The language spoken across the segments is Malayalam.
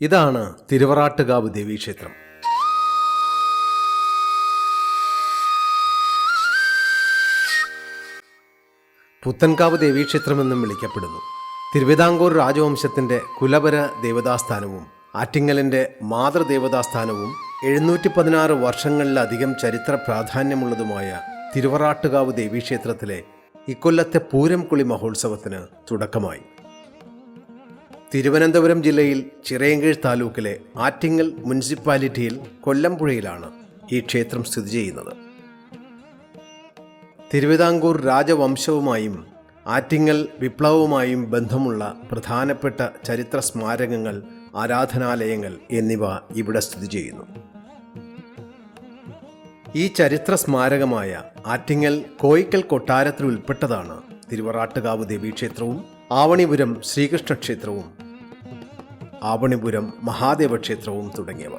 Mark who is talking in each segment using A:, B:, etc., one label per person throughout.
A: ഇതാണ് തിരുവറാട്ടുകാവ് ദേവീക്ഷേത്രം. പുത്തൻകാവ് ദേവീക്ഷേത്രം എന്നും വിളിക്കപ്പെടുന്നു. തിരുവിതാംകൂർ രാജവംശത്തിന്റെ കുലപര ദേവതാസ്ഥാനവും ആറ്റിങ്ങലിന്റെ മാതൃദേവതാസ്ഥാനവും എഴുന്നൂറ്റി പതിനാറ് വർഷങ്ങളിലധികം ചരിത്ര പ്രാധാന്യമുള്ളതുമായ തിരുവറാട്ടുകാവ് ദേവീക്ഷേത്രത്തിലെ ഇക്കൊല്ലത്തെ പൂരംകുളി മഹോത്സവത്തിന് തുടക്കമായി. തിരുവനന്തപുരം ജില്ലയിൽ ചിറയൻകീഴ് താലൂക്കിലെ ആറ്റിങ്ങൽ മുനിസിപ്പാലിറ്റിയിൽ കൊല്ലംപുഴയിലാണ് ഈ ക്ഷേത്രം സ്ഥിതി ചെയ്യുന്നത്. തിരുവിതാംകൂർ രാജവംശവുമായും ആറ്റിങ്ങൽ വിപ്ലവവുമായും ബന്ധമുള്ള പ്രധാനപ്പെട്ട ചരിത്ര സ്മാരകങ്ങൾ ആരാധനാലയങ്ങൾ എന്നിവ ഇവിടെ സ്ഥിതി ചെയ്യുന്നു. ഈ ചരിത്ര സ്മാരകമായ ആറ്റിങ്ങൽ കോയിക്കൽ കൊട്ടാരത്തിൽ ഉൾപ്പെട്ടതാണ് തിരുവറാട്ടുകാവ് ദേവീക്ഷേത്രവും ആവണിപുരം ശ്രീകൃഷ്ണ ക്ഷേത്രവും ആവണിപുരം മഹാദേവ ക്ഷേത്രവും തുടങ്ങിയവ.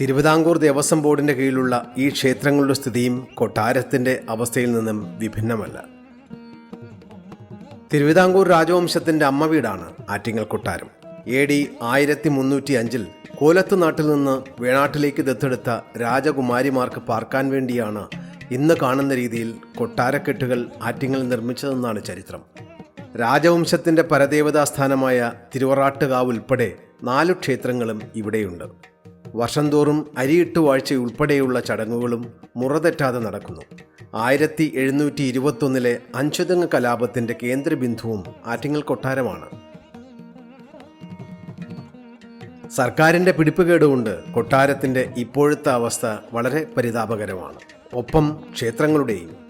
A: തിരുവിതാംകൂർ ദേവസ്വം ബോർഡിന്റെ കീഴിലുള്ള ഈ ക്ഷേത്രങ്ങളുടെ സ്ഥിതിയും കൊട്ടാരത്തിന്റെ അവസ്ഥയിൽ നിന്നും വിഭിന്നമല്ല. തിരുവിതാംകൂർ രാജവംശത്തിന്റെ അമ്മ വീടാണ് ആറ്റിങ്ങൽ കൊട്ടാരം. എ ഡി ആയിരത്തി മുന്നൂറ്റി അഞ്ചിൽ കോലത്ത് നാട്ടിൽ നിന്ന് വേണാട്ടിലേക്ക് ദത്തെടുത്ത രാജകുമാരിമാർക്ക് പാർക്കാൻ വേണ്ടിയാണ് ഇന്ന് കാണുന്ന രീതിയിൽ കൊട്ടാരക്കെട്ടുകൾ ആറ്റിങ്ങൽ നിർമ്മിച്ചതെന്നാണ് ചരിത്രം. രാജവംശത്തിന്റെ പരദേവതാസ്ഥാനമായ തിരുവറാട്ടുകാവ് ഉൾപ്പെടെ നാലു ക്ഷേത്രങ്ങളും ഇവിടെയുണ്ട്. വർഷം തോറും അരിയിട്ട് വാഴ്ച ഉൾപ്പെടെയുള്ള ചടങ്ങുകളും മുറതെറ്റാതെ നടക്കുന്നു. ആയിരത്തി എഴുന്നൂറ്റി ഇരുപത്തൊന്നിലെ അഞ്ചുതങ്ങ് കലാപത്തിന്റെ കേന്ദ്രബിന്ദുവും ആറ്റിങ്ങൽ കൊട്ടാരമാണ്. സർക്കാരിന്റെ പിടിപ്പുകേടുകൊണ്ട് കൊട്ടാരത്തിന്റെ ഇപ്പോഴത്തെ അവസ്ഥ വളരെ പരിതാപകരമാണ്. ഒപ്പം ക്ഷേത്രങ്ങളുടെയും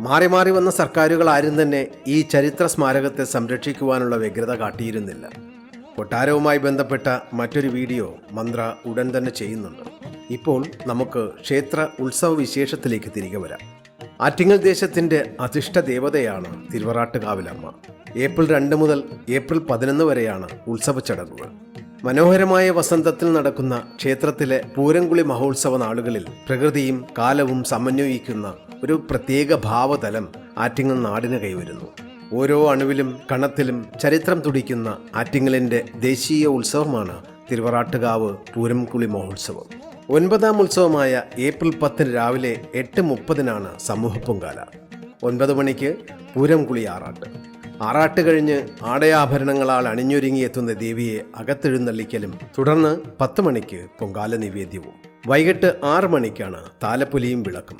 A: മാറി മാറി വന്ന സർക്കാരുകൾ ആരും തന്നെ ഈ ചരിത്ര സ്മാരകത്തെ സംരക്ഷിക്കുവാനുള്ള വ്യഗ്രത കാട്ടിയിരുന്നില്ല. കൊട്ടാരവുമായി ബന്ധപ്പെട്ട മറ്റൊരു വീഡിയോ മന്ത്ര ഉടൻ തന്നെ ചെയ്യുന്നുണ്ട്. ഇപ്പോൾ നമുക്ക് ക്ഷേത്ര ഉത്സവ വിശേഷത്തിലേക്ക് തിരികെ വരാം. ആറ്റിങ്ങൽ ദേശത്തിന്റെ അധിഷ്ഠ ദേവതയാണ് തിരുവറാട്ടുകാവിലമ്മ. ഏപ്രിൽ രണ്ട് മുതൽ ഏപ്രിൽ പതിനൊന്ന് വരെയാണ് ഉത്സവ ചടങ്ങുകൾ. മനോഹരമായ വസന്തത്തിൽ നടക്കുന്ന ക്ഷേത്രത്തിലെ പൂരംകുളി മഹോത്സവ നാളുകളിൽ പ്രകൃതിയും കാലവും സമന്വയിക്കുന്ന ഒരു പ്രത്യേക ഭാവതലം ആറ്റിങ്ങൽ നാടിന് കൈവരുന്നു. ഓരോ അണുവിലും കണത്തിലും ചരിത്രം തുടിക്കുന്ന ആറ്റിങ്ങലിന്റെ ദേശീയ ഉത്സവമാണ് തിരുവറാട്ടുകാവ് പൂരംകുളി മഹോത്സവം. ഒൻപതാം ഉത്സവമായ ഏപ്രിൽ പത്തിന് രാവിലെ എട്ട് മുപ്പതിനാണ് സമൂഹ പൊങ്കാല. ഒൻപത് മണിക്ക് പൂരംകുളി ആറാട്ട്. ആറാട്ട് കഴിഞ്ഞ് ആടയാഭരണങ്ങളാൽ അണിഞ്ഞൊരുങ്ങിയെത്തുന്ന ദേവിയെ അകത്തെഴുന്നള്ളിക്കലും തുടർന്ന് പത്ത് മണിക്ക് പൊങ്കാല നിവേദ്യവും. വൈകിട്ട് ആറ് മണിക്കാണ് താലപ്പൊലിയും വിളക്കും.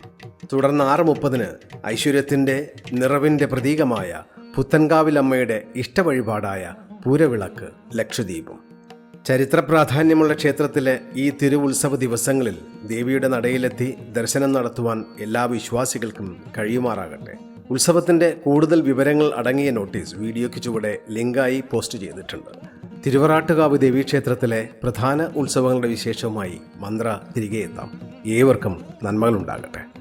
A: തുടർന്ന് ആറ് മുപ്പതിന് ഐശ്വര്യത്തിന്റെ നിറവിന്റെ പ്രതീകമായ പുത്തൻകാവിലമ്മയുടെ ഇഷ്ടവഴിപാടായ പൂരവിളക്ക് ലക്ഷദ്വീപും. ചരിത്ര പ്രാധാന്യമുള്ള ക്ഷേത്രത്തിലെ ഈ തിരുവുത്സവ ദിവസങ്ങളിൽ ദേവിയുടെ നടയിലെത്തി ദർശനം നടത്തുവാൻ എല്ലാ വിശ്വാസികൾക്കും കഴിയുമാറാകട്ടെ. ഉത്സവത്തിന്റെ കൂടുതൽ വിവരങ്ങൾ അടങ്ങിയ നോട്ടീസ് വീഡിയോയ്ക്ക് ചുവടെ ലിങ്കായി പോസ്റ്റ് ചെയ്തിട്ടുണ്ട്. തിരുവറാട്ടുകാവ് ദേവീക്ഷേത്രത്തിലെ പ്രധാന ഉത്സവങ്ങളുടെ വിശേഷവുമായി മന്ത്ര തിരികെ എത്താം. ഏവർക്കും നന്മകളുണ്ടാകട്ടെ.